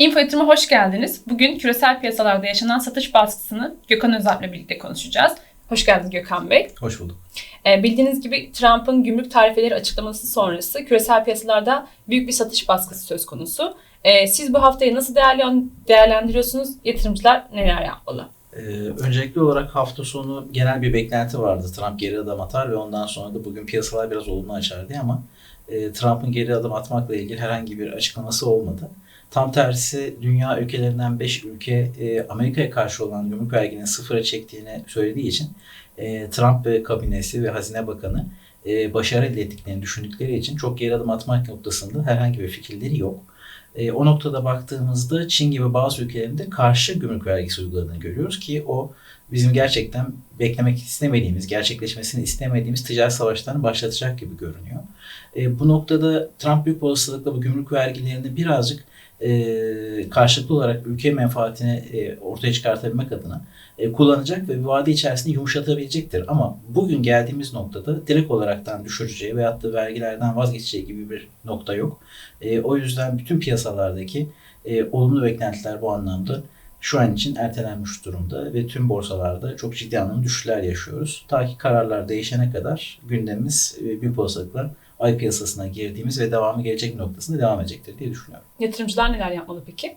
Info Yatırım'a hoş geldiniz. Bugün küresel piyasalarda yaşanan satış baskısını Gökhan Özalp'le birlikte konuşacağız. Hoş geldiniz Gökhan Bey. Hoş bulduk. Ee, bildiğiniz gibi Trump'ın gümrük tarifeleri açıklaması sonrası küresel piyasalarda büyük bir satış baskısı söz konusu. Ee, siz bu haftayı nasıl değerlen- değerlendiriyorsunuz? Yatırımcılar neler yapmalı? Ee, öncelikli olarak hafta sonu genel bir beklenti vardı. Trump geri adım atar ve ondan sonra da bugün piyasalar biraz olumlu açar diye ama e, Trump'ın geri adım atmakla ilgili herhangi bir açıklaması olmadı. Tam tersi dünya ülkelerinden 5 ülke e, Amerika'ya karşı olan gümrük verginin sıfıra çektiğini söylediği için e, Trump ve kabinesi ve Hazine Bakanı e, başarı elde ettiklerini düşündükleri için çok geri adım atmak noktasında herhangi bir fikirleri yok. E, o noktada baktığımızda Çin gibi bazı ülkelerinde karşı gümrük vergisi uyguladığını görüyoruz ki o bizim gerçekten beklemek istemediğimiz, gerçekleşmesini istemediğimiz ticaret savaşlarını başlatacak gibi görünüyor. E, bu noktada Trump büyük olasılıkla bu gümrük vergilerini birazcık e, karşılıklı olarak ülke menfaatini e, ortaya çıkartabilmek adına e, kullanacak ve bir vade içerisinde yumuşatabilecektir. Ama bugün geldiğimiz noktada direkt olaraktan düşüreceği veyahut da vergilerden vazgeçeceği gibi bir nokta yok. E, o yüzden bütün piyasalardaki e, olumlu beklentiler bu anlamda şu an için ertelenmiş durumda ve tüm borsalarda çok ciddi anlamda düşüşler yaşıyoruz. Ta ki kararlar değişene kadar gündemimiz e, büyük olasılıkla ay piyasasına girdiğimiz ve devamı gelecek noktasında devam edecektir diye düşünüyorum. Yatırımcılar neler yapmalı peki?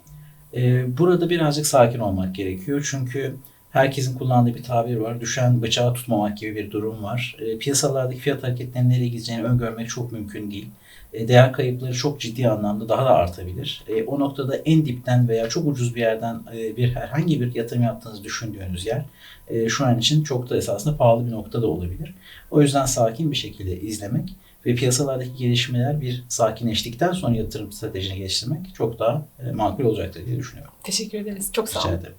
Ee, burada birazcık sakin olmak gerekiyor. Çünkü herkesin kullandığı bir tabir var. Düşen bıçağı tutmamak gibi bir durum var. Ee, piyasalardaki fiyat hareketlerinin nereye gideceğini öngörmek çok mümkün değil. Ee, değer kayıpları çok ciddi anlamda daha da artabilir. Ee, o noktada en dipten veya çok ucuz bir yerden e, bir herhangi bir yatırım yaptığınızı düşündüğünüz yer e, şu an için çok da esasında pahalı bir nokta da olabilir. O yüzden sakin bir şekilde izlemek ve piyasalardaki gelişmeler bir sakinleştikten sonra yatırım stratejine geliştirmek çok daha e, makul olacaktır diye düşünüyorum. Teşekkür ederiz. Çok sağ olun. Rica ederim.